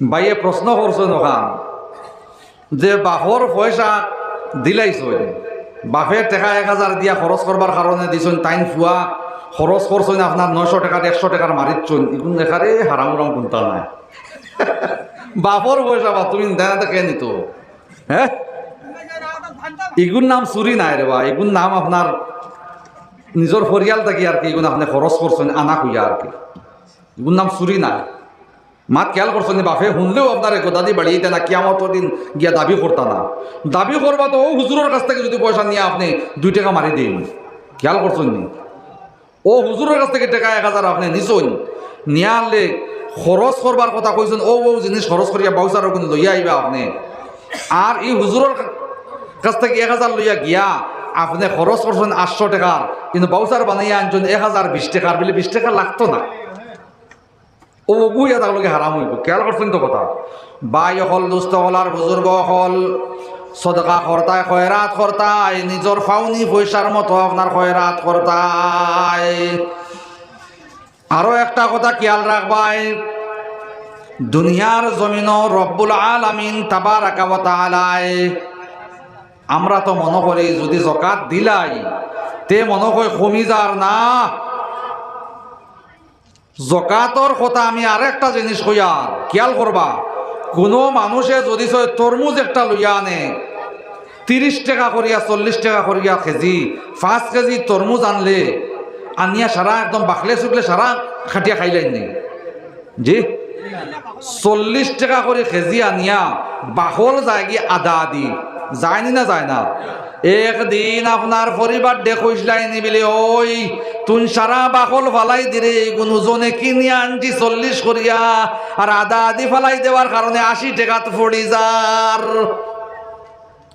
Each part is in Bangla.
বাইয়ে প্রশ্ন করছেন ওখান যে বাপর পয়সা দিলাইছেন বাপের টাকা এক হাজার দিয়া খরচ করবার কারণে দিছেন টাইম ফুয়া খরচ করছেন আপনার নয়শো টাকার একশো টাকার মারিচ্ছেন এগুন দেখারে হারাম উরাম কোনটা নাই। বাপর পয়সা বা, তুমি দেনা দেখে নিত। হ্যাঁ এগুন নাম চুরি নাই রে বা। এগুন নাম আপনার নিজের পরিয়াল থাকি আর কি এগুন আপনি খরচ করছেন আনা খুঁজা আর কি। এগুন নাম চুরি নাই। মাত খেয়াল করছেন বাপে? শুনলেও আপনার দাদি বাড়িয়ে দেয় না কিয়ামত দিন গিয়া দাবি করতা না। দাবি করবা তো ও হুজুরের কাছ থেকে যদি পয়সা নিয়ে আপনি দুই টাকা মারি দিন খেয়াল করছেন নি? ও হুজুরের কাছ থেকে টাকা এক হাজার আপনি নিছুন নিয়ে আনলে খরচ করবার কথা কইছেন ও ও জিনিস খরচ করিয়া বাউসারও কিন্তু লইয়া আইবা আপনি। আর এই হুজুরের কাছ থেকে এক হাজার লইয়া গিয়া, আপনি খরচ করছেন আটশো টাকার কিন্তু বাউসার বানাইয়া আনছেন এক হাজার বিশ টাকার বলে বিশ টাকা লাগতো না। ও গুইয়া তাহলে হারাম হইব খেয়াল করছেন তো কথা? বাই হল দুস্থ হল আর বুজুর্গ হল সদকা কর্তায় খয়রাত কর্তায় নিজর ফাউনি পয়সার মতো আপনার খয়রাত কর্তায় আরও একটা কথা খেয়াল রাখবাই দুনিয়ার জমিন রব্বুল আলামিন তাবার আলায় আমরা তো মনে করি যদি জকাত দিলাই, তে মনে হয় কমি যার না জকাতর কথা আমি আর একটা জিনিস কইয়ার খেয়াল করবা কোনো মানুষে যদি তরমুজ একটা লইয়া আনে তিরিশ টাকা করিয়া চল্লিশ টাকা করিয়া কেজি, পাঁচ কেজি তরমুজ আনলে, আনিয়া সারা একদম বাকলে চুকলে সারা খাটিয়া খাইলেন নি। জি? চল্লিশ টাকা করে কেজি আনিয়া, বাহল যায় কি আদা আদি যায়নি না যায় না। একদিন আপনার পরিবার দেখইসলাই নিবিলে ওই তুন সারা বাকল ফালাই দিরে কোন ওজনে কিনি আনছি চল্লিশ করিয়া, আর আদা আদি ফালাই দেওয়ার কারণে আশি টাকাত পড়ি যার।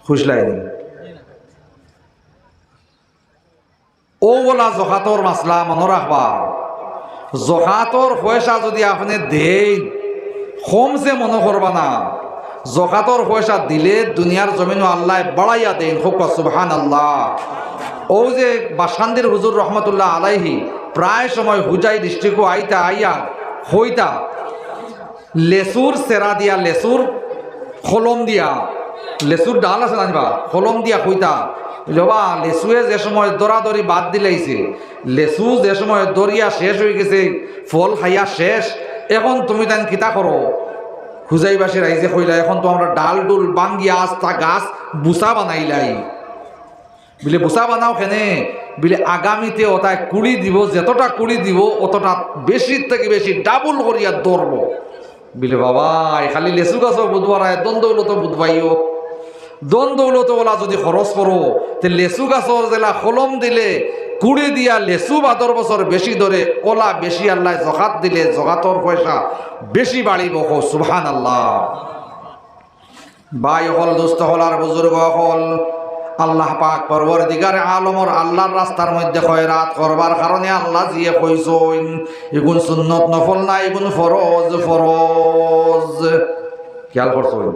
খুশলাইনি ও বলা জখাতর মাসলা, মনে রাখবা। জখাতর পয়সা যদি আপনি দেই কমছে মনে করবা না। জকাতর পয়সা দিলে দুনিয়ার জমিনও আল্লাহ বাড়াইয়া দেন। হোক সুবহান আল্লাহ ও যে বাসান্দির হুজুর রহমতুল্লাহ আলাইহি প্রায় সময় হুজাই ডিস্ট্রিক্ট আইতা আইয়া হইতা লেসুর সেরা দিয়া লেসুর খলম দিয়া লেসুর ডাল আছে জানিবা, খলম দিয়া হইতা। বাবা লেসুয়ে যে সময় দরাদরি বাদ দিলাইছে লেসু যে সময় দরিয়া শেষ হয়ে গেছে, ফল খাইয়া শেষ, এখন তুমি তাই কিতা করো হুজাইবাসী আইজে কইলা, এখন তো আমরা ডাল ডুল বাঙ্গি, আস্তা গাছ, বুসা বানাইলাই। বিলে, বুসা বানাও কেনে? বিলে, আগামীতে ওটাই কুড়ি দিব, যতটা কুড়ি দিব, অতটা বেশি থেকে বেশি ডাবল করিয়া ধরবো। বিলে, বাবা খালি লেচু গাছও বুধবার দ্বন্দ্ব হইল তো বুধবাইও দ্বন্দ্ব হইল তো ওলা যদি খরচ করো, তে লেচু গাছর জেলা কলম দিলে কুড়ি দিয়া লেচু বাদর বছর বেশি ধরে ওলা বেশি আল্লাহ জকাত দিলে জকাতর পয়সা বেশি বাড়িব হো সুবহান আল্লাহ বাই হল দুস্থ হল আর বুজুর্গ হল আল্লাহ পাক পরবর দিগারে আলমর আল্লাহর রাস্তার মধ্যে খয়রাত করবার কারণে আল্লাহ জিয়ে কইসইন এগুন সুন্নত নফল না এগুন ফরজ ফরজ খেয়াল করছইন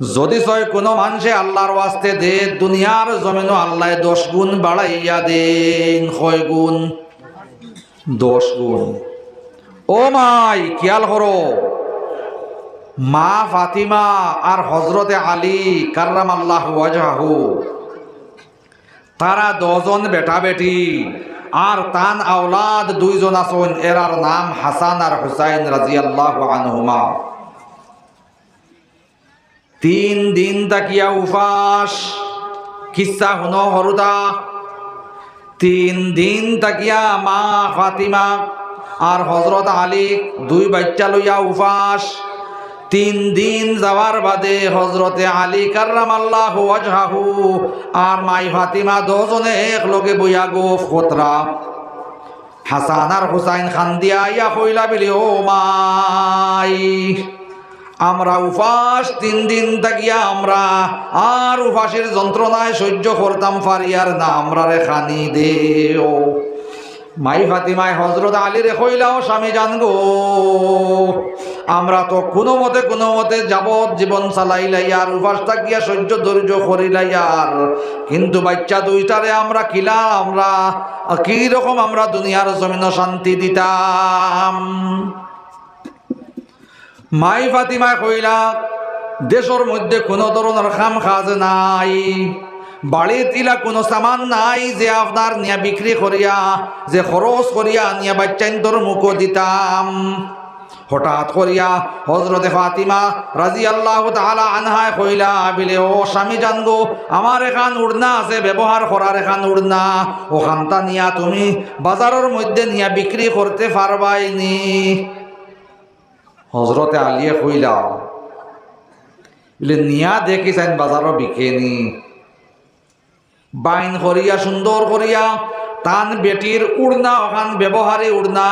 যদি ছয় কোনো মানুষে আল্লাহর ওয়াস্তে দে, দুনিয়ার জমিনও আল্লাহ দশ গুণ বাড়াইয়া দেন। ছয় গুণ? দশ গুণ। ও মাই, খেয়াল করো। মা ফাতিমা আর হজরতে আলী কার্রাম আল্লাহ ওয়াজাহু তারা দজন বেটা বেটি আর তান আওলাদ দুইজন আসন এরার নাম হাসান আর হুসাইন রাজি আল্লাহ আনহুমা। তিন দিন তাকিয়া উপাস, কিসা হুন হরুদা? তিন দিন তাকিয়া মা ফাতিমা আর হজরত আলী দুই বাচ্চা লইয়া উপাস। তিন দিন যাওয়ার বাদে হজরতে আলী ওয়াজহাহু আর মাই ফাতিমা দুজনে এক লগে বইয়া গো ফতরা হাসান আর হুসাইন খান দিয়া ইয়া কইলা বিলি ও মাই। আমরা উপাস তিন দিন থাকিয়া আমরা আর উপাসের যন্ত্রণায় সহ্য করতাম ফারিয়ার না, আমরা রে খানি দেও। মাই ফাতিমায় হজরত আলী রে কইলাও, স্বামী জান গো, আমরা তো কোনো মতে কোনো মতে যাবৎ জীবন চালাইলাই আর উপাস থাকিয়া সহ্য ধৈর্য করিলাই আর। কিন্তু বাচ্চা দুইটারে আমরা কিলা, আমরা কি রকম আমরা দুনিয়ার জমিন শান্তি দিতাম? মাই ফাতিমা কইলা, দেশের মধ্যে কোনো ধরনের খাম খাজ নাই, বাড়ির ইলা কোনো সামান নাই যে আপনার নিয়া বিক্রি করিয়া, যে খরচ করিয়া নিয়া বাচ্চাইন্তর মুখ দিতাম। হঠাৎ করিয়া হজরতে ফাতিমা রাজি আল্লাহ তালা আনহায় কইলা, বিলে, ও স্বামী জানগো, আমার এখান উড়না আছে, ব্যবহার করার এখান উড়না, ওখানটা নিয়া তুমি বাজারের মধ্যে নিয়া বিক্রি করতে পারবাইনি হজরতে আলিয়ে কইলা বলে নিয়া দেখি চাইন বাজারও বিকেনি বাইন করিয়া সুন্দর করিয়া টান বেটির উড়না ওখান ব্যবহারে উড়না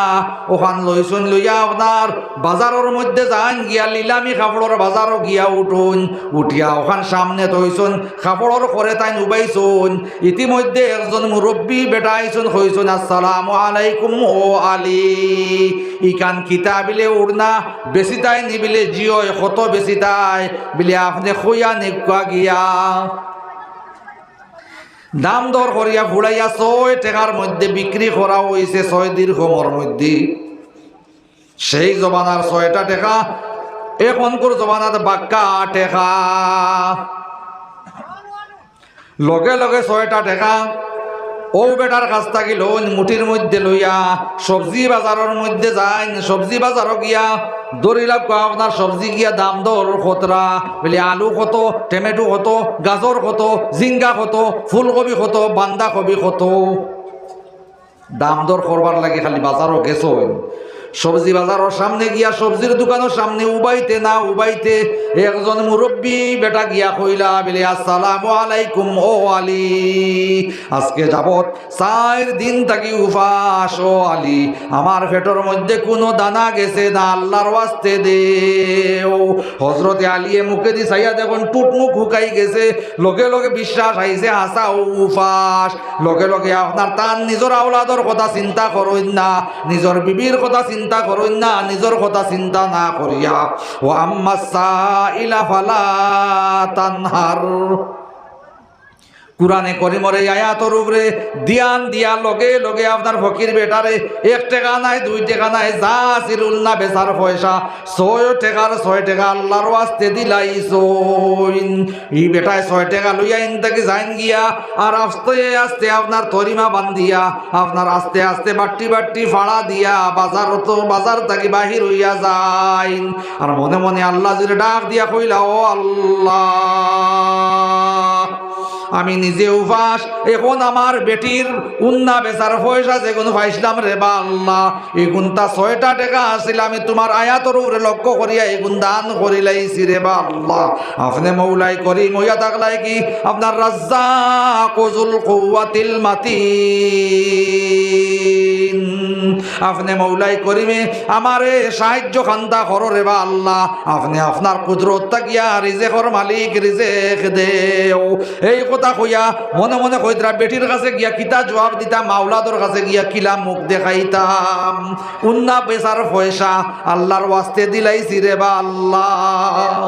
ওখান লইছুন লইয়া আপনার বাজারের মধ্যে যান গিয়া লিলামি কাপড়ের বাজারও গিয়া উঠুন, উঠিয়া ওখান সামনে তৈছুন কাপড়ের করে তাই উবাইছুন ইতিমধ্যে একজন মুরব্বী বেটা আইছুন হইছুন আসসালামু আলাইকুম ও আলী ইকান কিতাবিলে উড়না, বেশি তাই নিবিলে জিও কত বেশি তাই? বিলে আপনি খুইয়া নিকা গিয়া দাম দর করিয়া ঘুরাইয়া ছয় টাকার মধ্যে বিক্রি করা হয়েছে ছয় দীর্ঘমর মধ্যে। সেই জমানার ছয়টা টাকা, এখনকার জমানাত বাক্কা টেকা। লগে লগে ছয়টা টাকা ও বেটার কাছ থাকি লোন মুঠির মধ্যে লইয়া, সবজি বাজারের মধ্যে যাই সবজি বাজারও গিয়া দরিলাম আপনার সবজি গিয়া, দাম দর খতরা বলি আলু কত, টমেটো কত, গাজর কত জিঙ্গা কত ফুলকবি কত বান্ধাকবি কত। দাম দর করবার লাগে খালি বাজারও গেছো সবজি বাজারের সামনে গিয়া, সবজির দোকানের সামনে উবাইতে না উবাইতে একজন মুরব্বী বেটা গিয়া কইলা, বলে, আসসালামু আলাইকুম, ও আলী, আজকে যাবত চার দিন থাকি উপাস, ও আলী, আমার পেটের মধ্যে কোনো দানা গেছে না, আল্লাহর ওয়াস্তে দে হজরতে আলিয়ে মুখে দি চাইয়া দেখুন টুট মুখ হুকাই গেছে। লগে লগে বিশ্বাস আইছে হাসা ও উপাস। লগে লগে আপনার তার নিজের আওলাদর কথা চিন্তা করেন না, নিজের বিবির কথা চিন্তা করেন না নিজের কথা চিন্তা না করিয়া। ও আম্মা ইলা ফালা তানহার। কোরআনে করিমর এই আয়াতর উপরে দিয়ান দিয়া লগে লগে আপনার ফকির বেটারে এক টাকা নাই, দুই টাকা নাই, যা চিরুল না বেচার পয়সা। ছয় টাকার ছয় টাকা আল্লাহর আস্তে দিলাই সইন ই বেটায় ছয় টাকা লইয়া ইন থেকে যাইন গিয়া আর আস্তে আস্তে আপনার তরিমা বান্ধিয়া, আপনার আস্তে আস্তে বাট্টি বাট্টি ফাড়া দিয়া বাজার তো বাজার থাকি বাহির হইয়া যাইন। আর মনে মনে আল্লাহ যদি ডাক দিয়া কইলা, ও আল্লাহ! আমি নিজে উপাস এখন আমার বেটির উন্না বেচার পয়সা যেগুন পাইছিলাম রে বা আল্লাহ এগুনটা ছয়টা টাকা আসছিল আমি তোমার আয়াতর উপরে লক্ষ্য করিয়া এগুন দান করিলাইছি রে বা আল্লাহ। আপনি মৌলাই করি মইয়া থাকলাই কি? আপনার রাজ্জা কজুল কৌয়াতিল মাতি আপনি মৌলাই করিমে আমারে সাহায্য খান্তা করো রে বা আল্লাহ। আপনি আপনার কুদরত তাকিয়া রিজেকর মালিক রিজেক দেও। এই কথা কইয়া মনে মনে কইতরা, বেটির কাছে গিয়া কিতা জবাব দিতাম, মাওলাদর কাছে গিয়া কিলা মুখ দেখাইতাম। উন্না পেশার পয়সা আল্লাহর ওয়াস্তে দিলাইছি রে বা আল্লাহ।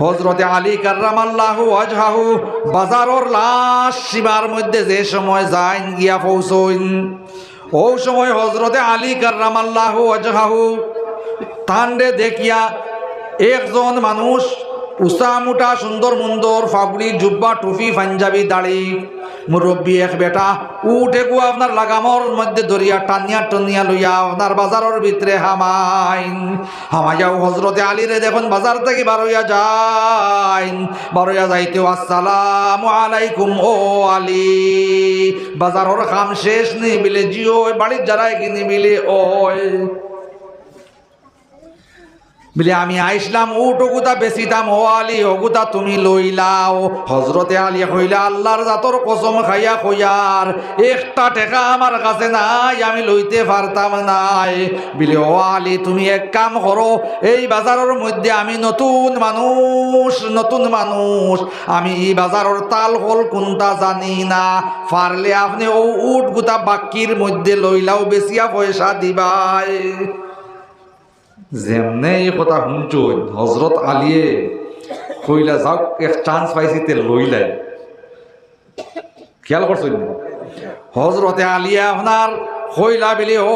হজরতে আলী কার্রামাল্লাহু আজহাহু বাজারর লাশ সীমার মধ্যে যে সময় যাইন গিয়া পৌঁছইন, ও সময় হজরতে আলী কার্রামাল্লাহু আজহাহু তান্ডে দেখিয়া একজন মানুষ উষা মুটা সুন্দর মুন্দর ফাগুড়ি জুব্বা টুপি পাঞ্জাবি দাড়ি মুরব্বী এক বেটা উঠে গু আপনার লাগামর মধ্যে দরিয়া টানিয়া টানিয়া লইয়া আপনার বাজারের ভিতরে হামাইন। হামাইয়াও হজরতে আলীরে দেখুন বাজার থেকে বারোয়া যাইন। বারোয়া যাইতেও আসসালাম আলাইকুম ও আলী। বাজারের কাম শেষ নি বিলে জিও বাড়ির যারাই কিনি বিলে ওই বলে, আমি আইসলাম উট ওগুতা বেশি দাম ও আলী, ওগুতা তুমি লইলাও। হজরতে আলী হইলা আল্লাহর জাতর কসম খাইয়া কইয়ার, একটা টেকা আমার কাছে নাই, আমি লইতে পারতাম নাই। বলে, ও আলী, তুমি এক কাম করো, এই বাজারের মধ্যে আমি নতুন মানুষ নতুন মানুষ। আমি এই বাজারের তাল হল কোনটা জানি না। পারলে আপনি ও উট গুতা বাক্কির মধ্যে লইলাও বেশিয়া পয়সা দিবাই। যেমনে এই কথা শুনছুন হজরত আলিয়ে কইলা, যাওক, এক চান্স পাইছি তে লইলাই খেয়াল করছেন হজরতে আলিয়া আপনার কইলা বিলে, ও,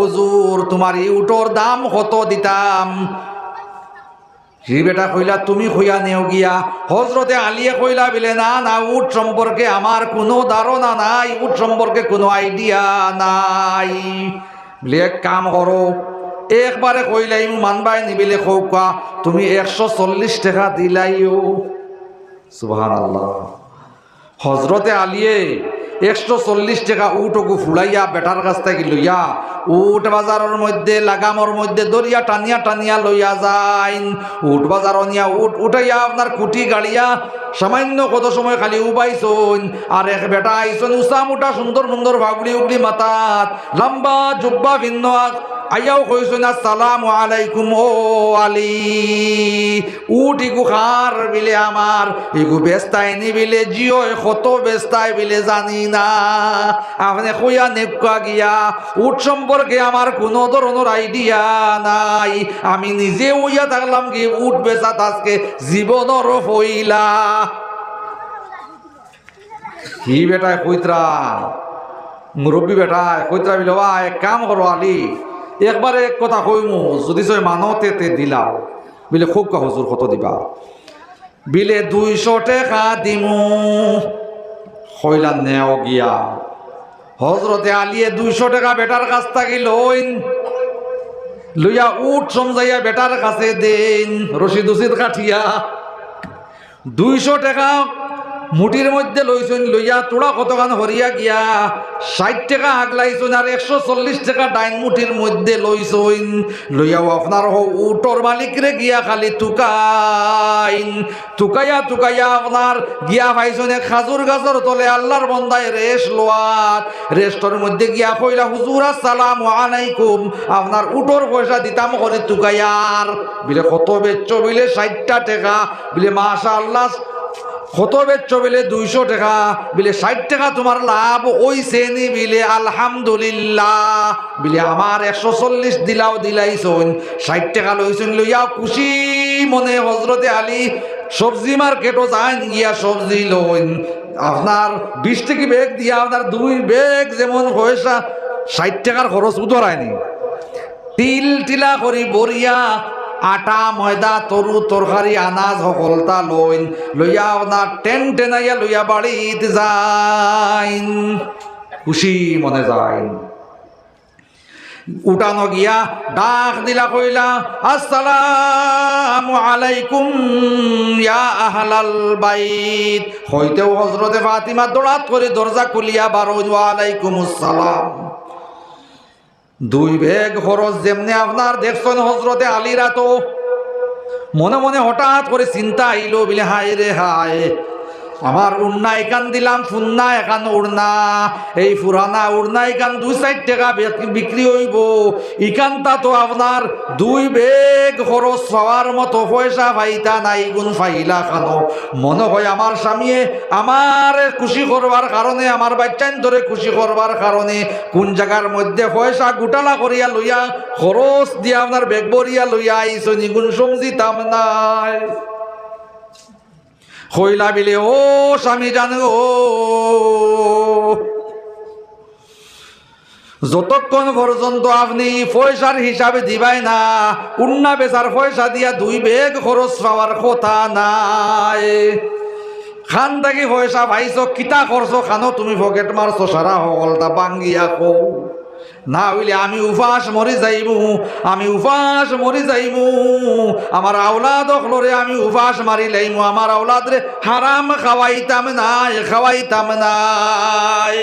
হুজুর, তোমার এই উটোর দাম কত দিতাম? সি বেটা কইলা, তুমি কইয়া নেও গিয়া। হজরতে আলিয়ে কইলা বিলে, না না, উট সম্পর্কে আমার কোনো ধারণা নাই, উট সম্পর্কে কোনো আইডিয়া নাই। বলে কাম করো একবারে কইলাই মানবাই নিবিলে কৌকা তুমি একশো চল্লিশ টাকা দিলাইও। সুবহান আল্লাহ হজরতে আলিয়ে একশো চল্লিশ টাকা উটকু ফুলাইয়া বেটার কাছ থেকে লইয়া উট বাজারের মধ্যে, লাগামর মধ্যে দরিয়া টানিয়া টানিয়া লইয়া যাইন। উট বাজার নিয়া উট উঠাইয়া আপনার কুটি গাড়িয়া সামান্য কত সময় খালি উবাইছন আর এক বেটা আইসন উষা মুটা সুন্দর সুন্দর ভাগুড়ি উগড়ি মাতাত লম্বা জুব্বা ভিন্ন আইয়াও না আসসালামু আলাইকুম ও আলী। উট ইগু খার বিলে আমার, ইগু বেস্তাই নি বিলে জিও কত বেস্তাই বিলে জানি না। আপনি কইয়া নেকা গিয়া উট সম্পর্কে আমার কোনো ধরনের আইডিয়া নাই। আমি নিজে উইয়া থাকলাম কি উট বেচা আজকে জীবনর হইলা কি বেটায় কইত্রা? মুরব্বী বেটায় কইত্রা বিলে এক কাম করো আলী। একবারে এক কথা কইমু, যদি সে মানতে তে দিলাও বিলে খুব কা হুজুর কত দিবা? বিলে দুইশো টাকা দিমু, হইলা নেও গিয়া। হজরতে আলিয়ে দুইশো টাকা বেটার কাছ থাকি লইন, লইয়া উঠ সমজাইয়া বেটার কাছে দেন রশিদ উচিত কাঠিয়া। দুইশো টাকা মুটির মধ্যে লইছেন, লইয়া তোড়া কতখান হরিয়া গিয়া? ষাট টাকা আগলাইছেন আর একশো চল্লিশ টাকা ডাইন মুটির মধ্যে লইছেন। লইয়াও আপনার উটর মালিকরে গিয়া খালি তুকাইন। তুকাইয়া তুকাইয়া আপনার গিয়া পাইছেন এক খাজুর গাছর তলে আল্লাহর বন্দায় রেস্ট লোয়াত। রেস্টর মধ্যে গিয়া কইলা, হুজুর, আসসালাম আলাইকুম। আপনার উটর পয়সা দিতাম করে তুকাইয়ার। বিলে, কত বেচ্চ বিলে, ষাটটা টাকা। বিলে মাশা আল্লাহ কত বেচ্চ বিলে দুইশো টাকা, বিলে ষাট টাকা তোমার লাভ, ওই শ্রেণি বিলে আলহামদুলিল্লাহ। বিলে আমার একশো চল্লিশ দিলাও দিলাইছন, ষাট টাকা লইছন লইয়া খুশি মনে হজরতে আলী, সবজি মার্কেটও যান গিয়া সবজি লইন। আপনার বিশ টাকি ব্যাগ দিয়া আপনার দুই ব্যাগ যেমন পয়সা ষাট টাকার খরচ উতরায়নি তিল টিলা করি বরিয়া আটা, ময়দা, তরু, তরকারি, আনাজ সকলতা লইন, লইয়া আপনার টেন টেনাইয়া লইয়া বাড়িতে যাইন। খুশি মনে যাইন। উঠানো গিয়া ডাক দিলা, কইলা, আসসালামু আলাইকুম, ইয়া আহলাল বাইত। হইতেও হজরতে ফাতিমা দৌড়াত করে দরজা খুলিয়া বারো আলাইকুম আসসালাম দুই বেগ খরচ যেমনি আপনার দেখছেন হজরতে আলীরা তো। মনে মনে হঠাৎ করে চিন্তা আইলো, বলে, হায় রে, হায় আমার উড়না এখান দিলাম ফুন্না এখান উড়না। এই ফুরানা উড়না এখান দুই চার টাকা বিক- বিক্রি হইব। ইখানটা তো আপনার দুই বেগ খরচ হওয়ার মতো পয়সা পাইতা নাই, গুণ ফাইলা খানো। মনে হয় আমার স্বামীয়ে আমার খুশি করবার কারণে, আমার বাচ্চান ধরে খুশি করবার কারণে, কোন জায়গার মধ্যে পয়সা গোটালা করিয়া লইয়া, খরচ দিয়া আপনার বেগ বরিয়া লইয়া আইসো নিগুণ সমজিতাম নাই। হইলা বিলে, ও স্বামী জানো ও যতক্ষণ পর্যন্ত আপনি পয়সার হিসাবে দিবাই না, উন্না বেচার পয়সা দিয়া দুই বেগ খরচ পাওয়ার কথা নাই। খান থাকি পয়সা ভাইছ কিতা করছ খানো তুমি পকেট মারছো, সারা সকলটা বাঙ্গিয়া কো না হইলে আমি উপাস মরি যাইব আমি উপাস মরি যাইব আমার আওলাদ অখলরে আমি উপাস মারি লাইমু, আমার আওলাদ রে হারাম খাওয়াইতাম নাই খাওয়াইতাম নাই।